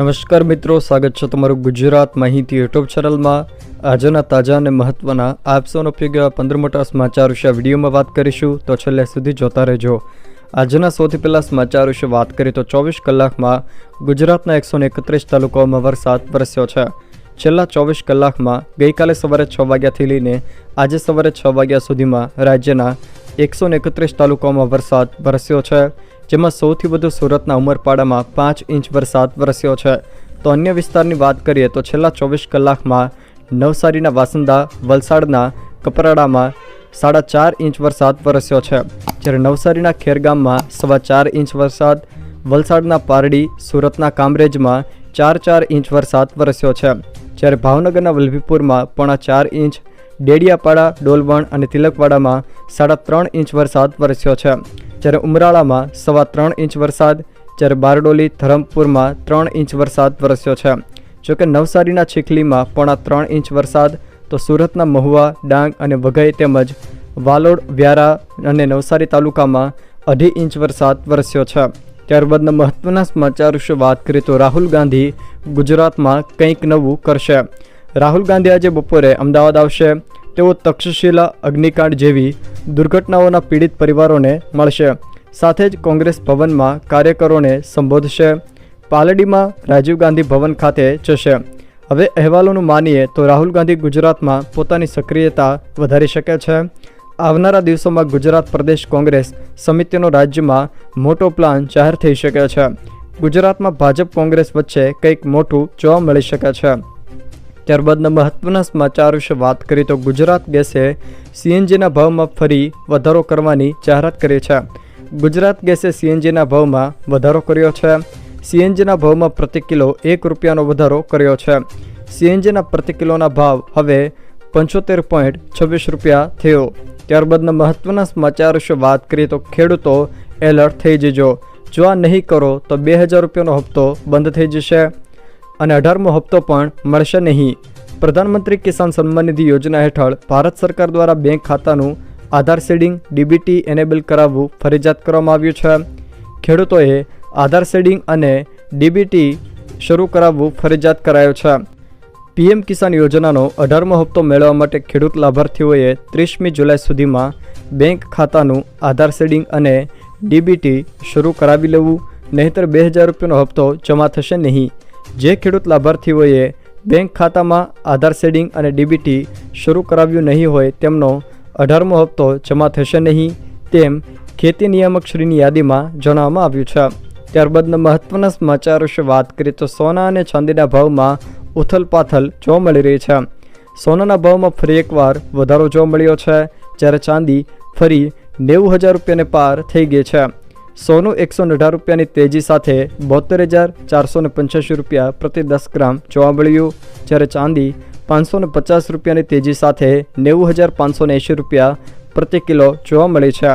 નમસ્કાર મિત્રો, સ્વાગત છે તમારું ગુજરાત માહિતી યુટ્યુબ ચેનલમાં. આજના તાજા અને મહત્વના આપસોનો ઉપયોગ પંદર મોટા સમાચાર વિશે વિડીયોમાં વાત કરીશું, તો છેલ્લે સુધી જોતા રહેજો. આજના સૌથી પહેલાં સમાચાર વિશે વાત કરીએ, તો ચોવીસ કલાકમાં ગુજરાતના એકસો એકત્રીસ તાલુકાઓમાં વરસાદ વરસ્યો છે. છેલ્લા ચોવીસ કલાકમાં ગઈકાલે સવારે છ વાગ્યાથી લઈને આજે સવારે છ વાગ્યા સુધીમાં રાજ્યના એકસો એકત્રીસ તાલુકાઓમાં વરસાદ વરસ્યો છે. જેમાં સૌથી વધુ સુરતના ઉમરપાડામાં પાંચ ઇંચ વરસાદ વરસ્યો છે. તો અન્ય વિસ્તારની વાત કરીએ તો છેલ્લા ચોવીસ કલાકમાં નવસારીના વાસંદા, વલસાડના કપરાડામાં સાડા ચાર ઇંચ વરસાદ વરસ્યો છે. જ્યારે નવસારીના ખેરગામમાં સવા ચાર ઇંચ વરસાદ, વલસાડના પારડી, સુરતના કામરેજમાં ચાર ચાર ઇંચ વરસાદ વરસ્યો છે. જ્યારે ભાવનગરના વલભીપુરમાં પોણા ચાર ઇંચ, ડેડિયાપાડા, ડોલવણ અને તિલકવાડામાં સાડા ત્રણ ઇંચ વરસાદ વરસ્યો છે. જ્યારે ઉમરાળામાં સવા ત્રણ ઇંચ વરસાદ, જ્યારે બારડોલી, ધરમપુરમાં ત્રણ ઇંચ વરસાદ વરસ્યો છે. જોકે નવસારીના ચીખલીમાં પોણા ત્રણ ઇંચ વરસાદ, તો સુરતના મહુવા, ડાંગ અને વઘઈ તેમજ વાલોડ, વ્યારા અને નવસારી તાલુકામાં અઢી ઇંચ વરસાદ વરસ્યો છે. ત્યારબાદના મહત્વના સમાચાર વિશે વાત કરીએ તો રાહુલ ગાંધી ગુજરાતમાં કંઈક નવું કરશે. રાહુલ ગાંધી આજે બપોરે અમદાવાદ આવશે. તેઓ તક્ષશિલા, અગ્નિકાંડ જેવી દુર્ઘટનાઓના પીડિત પરિવારોને મળશે. સાથે જ કોંગ્રેસ ભવનમાં કાર્યકરોને સંબોધશે. પાલડીમાં રાજીવ ગાંધી ભવન ખાતે જશે. હવે અહેવાલોનું માનીએ તો રાહુલ ગાંધી ગુજરાતમાં પોતાની સક્રિયતા વધારી શકે છે. આવનારા દિવસોમાં ગુજરાત પ્રદેશ કોંગ્રેસ સમિતિનો રાજ્યમાં મોટો પ્લાન જાહેર થઈ શકે છે. ગુજરાતમાં ભાજપ કોંગ્રેસ વચ્ચે કંઈક મોટું જોવા મળી શકે છે. ત્યારબાદના મહત્વના સમાચાર વિશે વાત કરીએ તો ગુજરાત ગેસે સીએનજીના ભાવમાં ફરી વધારો કરવાની જાહેરાત કરી છે. ગુજરાત ગેસે સીએનજીના ભાવમાં વધારો કર્યો છે. સીએનજીના ભાવમાં પ્રતિ કિલો એક રૂપિયાનો વધારો કર્યો છે. સીએનજીના પ્રતિ કિલોના ભાવ હવે પંચોતેર પોઈન્ટ છવ્વીસ રૂપિયા થયો. ત્યારબાદના મહત્વના સમાચાર વિશે વાત કરીએ તો ખેડૂતો એલર્ટ થઈ જજો. જો આ નહીં કરો તો બે હજાર રૂપિયાનો હપ્તો બંધ થઈ જશે. અને અઢારમો હપ્તો પણ મળશે નહીં. પ્રધાનમંત્રી કિસાન સન્માન નિધિ યોજના હેઠળ ભારત સરકાર દ્વારા બેંક ખાતાનું આધાર શેડિંગ ડીબીટી એનેબલ કરાવવું ફરજિયાત કરવામાં આવ્યું છે. ખેડૂતોએ આધાર શેડિંગ અને ડીબીટી શરૂ કરાવવું ફરજિયાત કરાયો છે. પીએમ કિસાન યોજનાનો અઢારમો હપ્તો મેળવવા માટે ખેડૂત લાભાર્થીઓએ ત્રીસમી જુલાઈ સુધીમાં બેંક ખાતાનું આધાર શેડિંગ અને ડીબીટી શરૂ કરાવી લેવું, નહીંતર બે હજાર રૂપિયાનો હપ્તો જમા થશે નહીં. જે ખેડૂત લાભાર્થીઓએ બેંક ખાતામાં આધાર શેડિંગ અને ડીબીટી શરૂ કરાવ્યું નહીં હોય તેમનો અઢારમો હપ્તો જમા થશે નહીં તેમ ખેતી નિયામક શ્રીની યાદીમાં જણાવવામાં આવ્યું છે. ત્યારબાદના મહત્વના સમાચાર વિશે વાત કરીએ તો સોના અને ચાંદીના ભાવમાં ઉથલપાથલ જોવા મળી રહી છે. સોનાના ભાવમાં ફરી એકવાર વધારો જોવા મળ્યો છે, જ્યારે ચાંદી ફરી નેવું હજાર રૂપિયાને પાર થઈ ગઈ છે. સોનું એકસો અઢાર રૂપિયાની તેજી સાથે બોતેર હજાર ચારસો પંચ્યાસી રૂપિયા પ્રતિ દસ ગ્રામ જોવા મળ્યું. જ્યારે ચાંદી પાંચસો પચાસ રૂપિયાની તેજી સાથે નેવું હજાર પાંચસો એંશી રૂપિયા પ્રતિ કિલો જોવા મળી છે.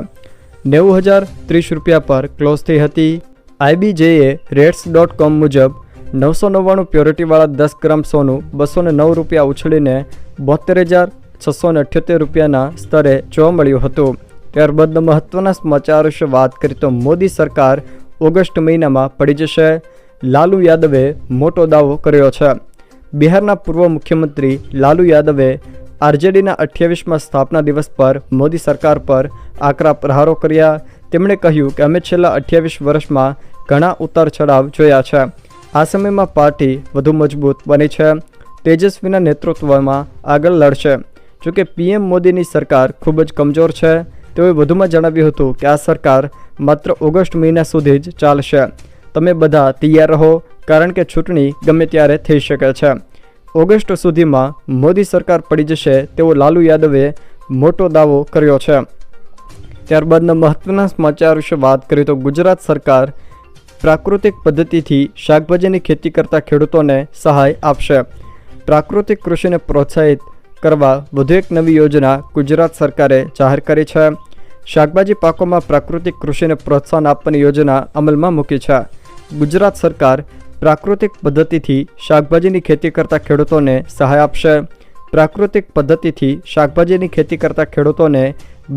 નેવું હજાર ત્રીસ રૂપિયા પર ક્લોઝ થઈ હતી. આઈબીજેએ રેટ્સ ડોટ કોમ મુજબ નવસો નવ્વાણું પ્યોરિટીવાળા દસ ગ્રામ સોનું બસો નવ રૂપિયા ઉછળીને બોતેર હજાર છસો અઠ્યોતેર રૂપિયાના સ્તરે જોવા મળ્યું હતું. ત્યારબાદના મહત્વના સમાચાર વિશે વાત કરીએ તો મોદી સરકાર ઓગસ્ટ મહિનામાં પડી જશે. લાલુ યાદવે મોટો દાવો કર્યો છે. બિહારના પૂર્વ મુખ્યમંત્રી લાલુ યાદવે આરજેડીના અઠ્યાવીસમાં સ્થાપના દિવસ પર મોદી સરકાર પર આકરા પ્રહારો કર્યા. તેમણે કહ્યું કે અમે છેલ્લા અઠ્યાવીસ વર્ષમાં ઘણા ઉતાર ચઢાવ જોયા છે. આ સમયમાં પાર્ટી વધુ મજબૂત બની છે. તેજસ્વીના નેતૃત્વમાં આગળ લડશે. જોકે પીએમ મોદીની સરકાર ખૂબ જ કમજોર છે. તેઓએ વધુમાં જણાવ્યું હતું કે આ સરકાર માત્ર ઓગસ્ટ મહિના સુધી જ ચાલશે. તમે બધા તૈયાર રહો, કારણ કે ચૂંટણી ગમે ત્યારે થઈ શકે છે. ઓગસ્ટ સુધીમાં મોદી સરકાર પડી જશે તેવો લાલુ યાદવે મોટો દાવો કર્યો છે. ત્યારબાદના મહત્વના સમાચાર વિશે વાત કરીએ તો ગુજરાત સરકાર પ્રાકૃતિક પદ્ધતિથી શાકભાજીની ખેતી કરતા ખેડૂતોને સહાય આપશે. પ્રાકૃતિક કૃષિને પ્રોત્સાહિત કરવા વધુ એક નવી યોજના ગુજરાત સરકારે જાહેર કરી છે. શાકભાજી પાકોમાં પ્રાકૃતિક કૃષિને પ્રોત્સાહન આપવાની યોજના અમલમાં મૂકી છે. ગુજરાત સરકાર પ્રાકૃતિક પદ્ધતિથી શાકભાજીની ખેતી કરતા ખેડૂતોને સહાય આપશે. પ્રાકૃતિક પદ્ધતિથી શાકભાજીની ખેતી કરતા ખેડૂતોને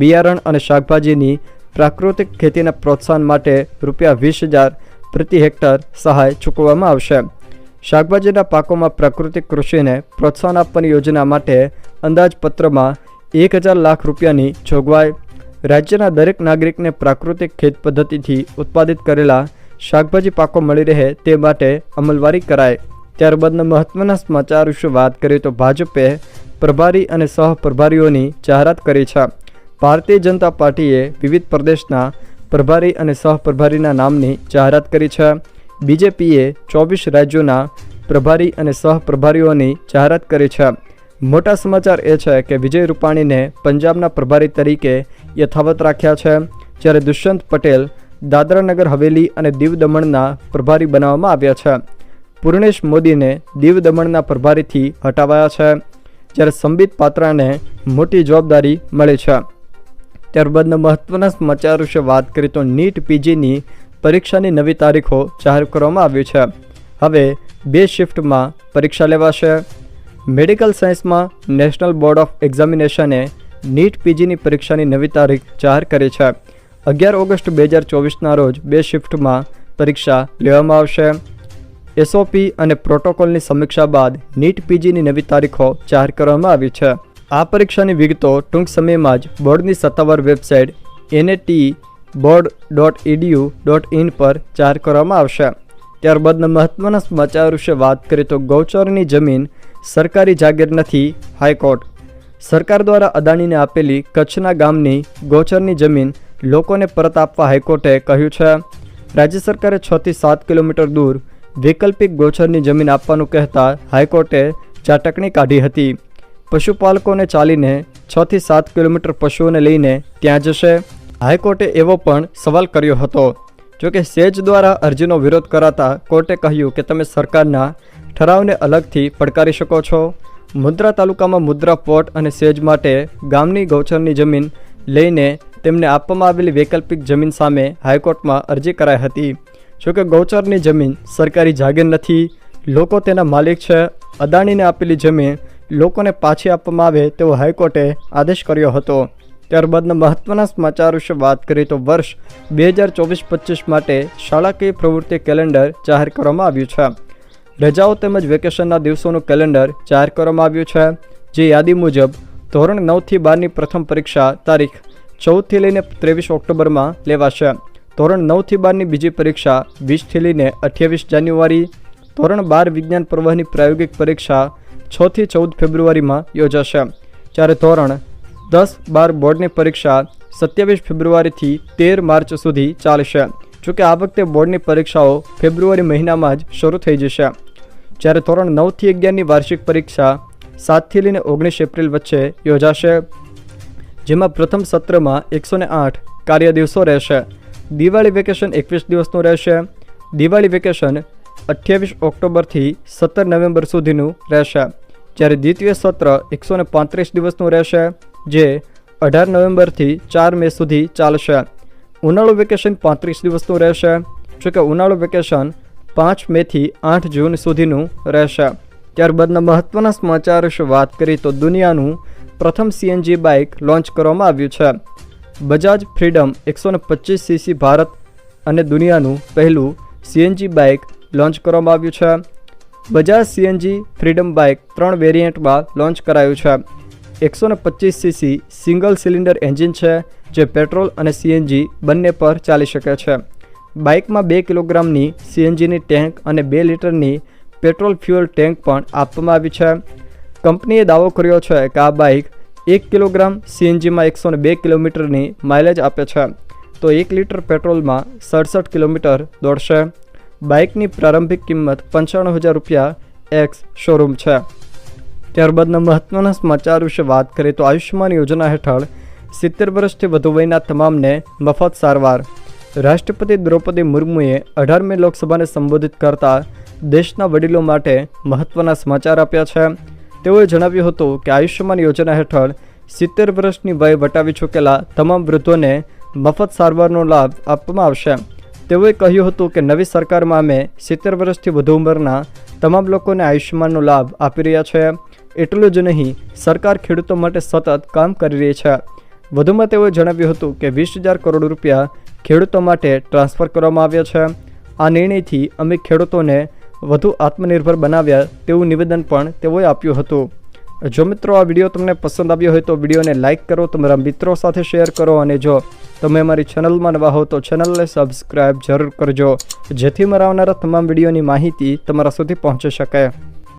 બિયારણ અને શાકભાજીની પ્રાકૃતિક ખેતીના પ્રોત્સાહન માટે રૂપિયા વીસ હજાર પ્રતિ હેક્ટર સહાય ચૂકવવામાં આવશે. શાકભાજીના પાકોમાં પ્રાકૃતિક કૃષિને પ્રોત્સાહન આપવાની યોજના માટે અંદાજપત્રમાં એક હજાર લાખ રૂપિયાની જોગવાઈ. રાજ્યના દરેક નાગરિકને પ્રાકૃતિક ખેત પદ્ધતિથી ઉત્પાદિત કરેલા શાકભાજી પાકો મળી રહે તે માટે અમલવારી કરાય. ત્યારબાદના મહત્વના સમાચાર વિશે વાત કરીએ તો ભાજપે પ્રભારી અને સહપ્રભારીઓની જાહેરાત કરી છે. ભારતીય જનતા પાર્ટીએ વિવિધ પ્રદેશના પ્રભારી અને સહપ્રભારીના નામની જાહેરાત કરી છે. બીજેપીએ ચોવીસ રાજ્યોના પ્રભારી અને સહપ્રભારીઓની જાહેરાત કરી છે. મોટા સમાચાર એ છે કે વિજય રૂપાણીને પંજાબના પ્રભારી તરીકે યથાવત રાખ્યા છે, જ્યારે દુષ્યંત પટેલ દાદરાનગર હવેલી અને દીવ દમણના પ્રભારી બનાવવામાં આવ્યા છે. પૂર્ણેશ મોદીને દીવ દમણના પ્રભારીથી હટાવાયા છે, જ્યારે સંબિત પાત્રાને મોટી જવાબદારી મળી છે. ત્યારબાદના મહત્વના સમાચાર વિશે વાત કરીએ તો નીટ પીજીની પરીક્ષાની નવી તારીખો જાહેર કરવામાં આવી છે. હવે બે શિફ્ટમાં પરીક્ષા લેવાશે. મેડિકલ સાયન્સમાં નેશનલ બોર્ડ ઓફ એક્ઝામિનેશને નીટ પીજીની પરીક્ષાની નવી તારીખ જાહેર કરી છે. અગિયાર ઓગસ્ટ બે હજાર ચોવીસના રોજ બે શિફ્ટમાં પરીક્ષા લેવામાં આવશે. એસઓપી અને પ્રોટોકોલની સમીક્ષા બાદ નીટ પીજીની નવી તારીખો જાહેર કરવામાં આવી છે. આ પરીક્ષાની વિગતો ટૂંક સમયમાં જ બોર્ડની સત્તાવાર website NAT board dot EDU dot in પર જાહેર કરવામાં આવશે. ત્યારબાદના મહત્વના સમાચાર વિશે વાત કરીએ તો ગૌચરની જમીન સરકારી જાગીર નથી, હાઈકોર્ટ. સરકાર દ્વારા અદાણીને આપેલી કચ્છના ગામની ગૌચરની જમીન લોકોને પરત આપવા હાઈકોર્ટે કહ્યું છે. રાજ્ય સરકારે છથી સાત કિલોમીટર દૂર વૈકલ્પિક ગૌચરની જમીન આપવાનું કહેતા હાઈકોર્ટે ચાટકણી કાઢી હતી. પશુપાલકોને ચાલીને છથી સાત કિલોમીટર પશુઓને લઈને ત્યાં જશે. હાઈકોર્ટે એવો પણ સવાલ કર્યો હતો. જોકે સેજ દ્વારા અરજીનો વિરોધ કરાતા કોર્ટે કહ્યું કે તમે સરકારના ઠરાવને અલગથી પડકારી શકો છો. મુદ્રા તાલુકામાં મુદ્રા પોર્ટ અને સેજ માટે ગામની ગૌચરની જમીન લઈને તેમને આપવામાં આવેલી વૈકલ્પિક જમીન સામે હાઈકોર્ટમાં અરજી કરાઈ હતી. જોકે ગૌચરની જમીન સરકારી જાગીર નથી, લોકો તેના માલિક છે, અદાણીને આપેલી જમીન લોકોને પાછી આપવામાં આવે તેવો હાઈકોર્ટે આદેશ કર્યો હતો. ત્યારબાદના મહત્વના સમાચાર વિશે વાત કરીએ તો વર્ષ બે હજાર ચોવીસ પચીસ માટે શાળાકીય પ્રવૃત્તિ કેલેન્ડર જાહેર કરવામાં આવ્યું છે. રજાઓ તેમજ વેકેશનના દિવસોનું કેલેન્ડર જાહેર કરવામાં આવ્યું છે. જે યાદી મુજબ, ધોરણ નવથી બારની પ્રથમ પરીક્ષા તારીખ ચૌદથી લઈને ત્રેવીસ ઓક્ટોબરમાં લેવાશે. ધોરણ નવથી બારની બીજી પરીક્ષા વીસથી લઈને અઠ્યાવીસ જાન્યુઆરી. ધોરણ બાર વિજ્ઞાન પ્રવાહની પ્રાયોગિક પરીક્ષા છથી ચૌદ ફેબ્રુઆરીમાં યોજાશે. જ્યારે ધોરણ દસ બાર બોર્ડની પરીક્ષા સત્યાવીસ ફેબ્રુઆરીથી તેર માર્ચ સુધી ચાલશે. જોકે આ વખતે બોર્ડની પરીક્ષાઓ ફેબ્રુઆરી મહિનામાં જ શરૂ થઈ જશે. જ્યારે ધોરણ નવથી અગિયારની વાર્ષિક પરીક્ષા સાતથી લઈને ઓગણીસ એપ્રિલ વચ્ચે યોજાશે, જેમાં પ્રથમ સત્રમાં એકસો આઠ કાર્ય દિવસો રહેશે. દિવાળી વેકેશન એકવીસ દિવસનું રહેશે. દિવાળી વેકેશન અઠ્યાવીસ ઓક્ટોબરથી સત્તર નવેમ્બર સુધીનું રહેશે. જ્યારે દ્વિતીય સત્ર એકસો ને પાંત્રીસ દિવસનું રહેશે. જે અઢાર નવેમ્બરથી ચાર મે સુધી ચાલશે. ઉનાળુ વેકેશન પાંત્રીસ દિવસનું રહેશે જોકે ઉનાળુ વેકેશન પાંચ મેથી આઠ જૂન સુધીનું રહેશે. ત્યારબાદના મહત્ત્વના સમાચાર વિશે વાત કરીએ તો દુનિયાનું પ્રથમ સીએનજી બાઇક લોન્ચ કરવામાં આવ્યું છે. બજાજ ફ્રીડમ એકસો ને પચીસ સીસી ભારત અને દુનિયાનું પહેલું સીએનજી બાઇક લોન્ચ કરવામાં આવ્યું છે. બજાજ સીએનજી ફ્રીડમ બાઇક ત્રણ વેરિયન્ટમાં લોન્ચ કરાયું છે. એકસો ને પચીસ સીસી સિંગલ સિલિન્ડર એન્જિન છે, જે પેટ્રોલ અને સીએનજી બંને પર ચાલી શકે છે. બાઇકમાં બે કિલોગ્રામની સીએનજીની ટેન્ક અને બે લીટરની પેટ્રોલ ફ્યુઅલ ટેન્ક પણ આપવામાં આવી છે. કંપનીએ દાવો કર્યો છે કે આ બાઇક એક કિલોગ્રામ સીએનજીમાં એકસો બે કિલોમીટરની માઇલેજ આપે છે. તો એક લીટર પેટ્રોલમાં સડસઠ કિલોમીટર દોડશે. બાઇકની પ્રારંભિક કિંમત પંચાણું હજાર રૂપિયા એક્સ શોરૂમ છે. ત્યારબાદના મહત્વના સમાચાર વિશે વાત કરીએ તો આયુષ્યમાન યોજના હેઠળ સિત્તેર વર્ષથી વધુ વયના તમામને મફત સારવાર. રાષ્ટ્રપતિ દ્રૌપદી મુર્મુએ અઢારમી લોકસભાને સંબોધિત કરતા દેશના વડીલો માટે મહત્ત્વના સમાચાર આપ્યા છે. તેઓએ જણાવ્યું હતું કે આયુષ્યમાન યોજના હેઠળ સિત્તેર વર્ષની વય વટાવી ચૂકેલા તમામ વૃદ્ધોને મફત સારવારનો લાભ આપવામાં આવશે. તેઓએ કહ્યું હતું કે નવી સરકારમાં અમે સિત્તેર વર્ષથી વધુ ઉંમરના તમામ લોકોને આયુષ્યમાનનો લાભ આપી રહ્યા છે. એટલું જ નહીં, સરકાર ખેડૂતો માટે સતત કામ કરી રહી છે. વધુમાં તેઓએ જણાવ્યું હતું કે વીસ હજાર કરોડ રૂપિયા ખેડૂતો માટે ટ્રાન્સફર કરવામાં આવ્યા છે. આ નિર્ણયથી અમે ખેડૂતોને વધુ આત્મનિર્ભર બનાવ્યા તેવું નિવેદન પણ તેઓએ આપ્યું હતું. જો મિત્રો આ વીડિયો તમને પસંદ આવ્યો હોય તો વિડીયોને લાઇક કરો, તમારા મિત્રો સાથે શેર કરો અને જો તમે અમારી ચેનલમાં નવા હો તો ચેનલને સબસ્ક્રાઈબ જરૂર કરજો, જેથી મારા આવનારા તમામ વિડીયોની માહિતી તમારા સુધી પહોંચી શકે.